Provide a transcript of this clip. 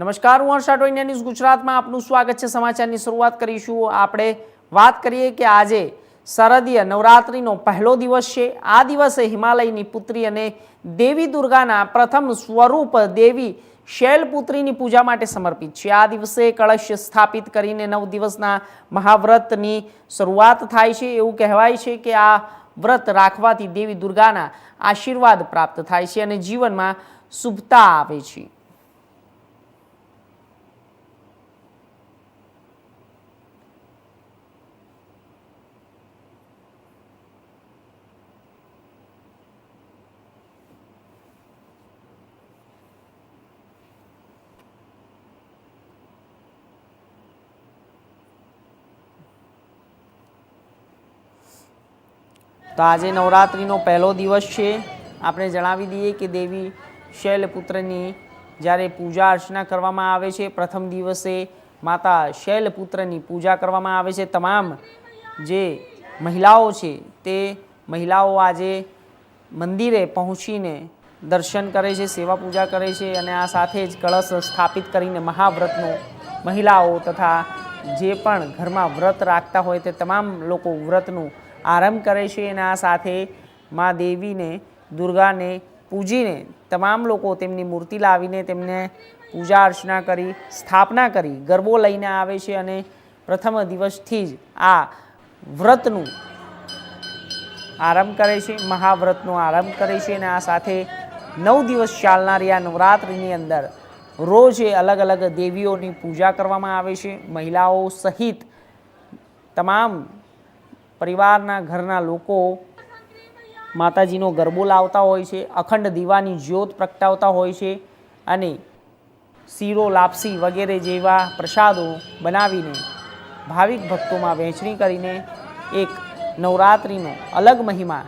નમસ્કાર, હું હર્ષા ટોઇનિયા ન્યૂઝ ગુજરાતમાં આપનું સ્વાગત છે. સમાચારની શરૂઆત કરીશું. આપણે વાત કરીએ કે આજે શરદીય નવરાત્રિનો પહેલો દિવસ છે. આ દિવસે હિમાલયની પુત્રી અને દેવી દુર્ગાના પ્રથમ સ્વરૂપ દેવી શૈલપુત્રીની પૂજા માટે સમર્પિત છે. આ દિવસે કળશ સ્થાપિત કરીને નવ દિવસના મહાવ્રતની શરૂઆત થાય છે. એવું કહેવાય છે કે આ વ્રત રાખવાથી દેવી દુર્ગાના આશીર્વાદ પ્રાપ્ત થાય છે અને જીવનમાં શુભતા આવે છે. તો આજે નવરાત્રિનો પહેલો દિવસ છે. આપણે જણાવી દઈએ કે દેવી શૈલપુત્રની જ્યારે પૂજા અર્ચના કરવામાં આવે છે, પ્રથમ દિવસે માતા શૈલપુત્રની પૂજા કરવામાં આવે છે. તમામ જે મહિલાઓ છે, તે મહિલાઓ આજે મંદિરે પહોંચીને દર્શન કરે છે, સેવા પૂજા કરે છે અને આ સાથે જ કળશ સ્થાપિત કરીને મહાવ્રતનો મહિલાઓ તથા જે પણ ઘરમાં વ્રત રાખતા હોય તે તમામ લોકો વ્રતનું આરંભ કરે છે અને આ સાથે મા દેવીને, દુર્ગાને પૂજીને, તમામ લોકો તેમની મૂર્તિ લાવીને તેમને પૂજા અર્ચના કરી, સ્થાપના કરી, ગરબો લઈને આવે છે અને પ્રથમ દિવસથી જ આ વ્રતનું આરંભ કરે છે, મહાવ્રતનો આરંભ કરે છે અને આ સાથે નવ દિવસ ચાલનારી આ નવરાત્રિની અંદર રોજે અલગ અલગ દેવીઓની પૂજા કરવામાં આવે છે, મહિલાઓ સહિત તમામ પરિવારના ઘરના લોકો માતાજીનો ગરબો લાવતા હોય છે, અખંડ દીવાની જ્યોત પ્રગટાવતા હોય છે અને શીરો, લાપસી વગેરે જેવા પ્રસાદો બનાવીને ભાવિક ભક્તોમાં વહેંચણી કરીને એક નવરાત્રિનો અલગ મહિમા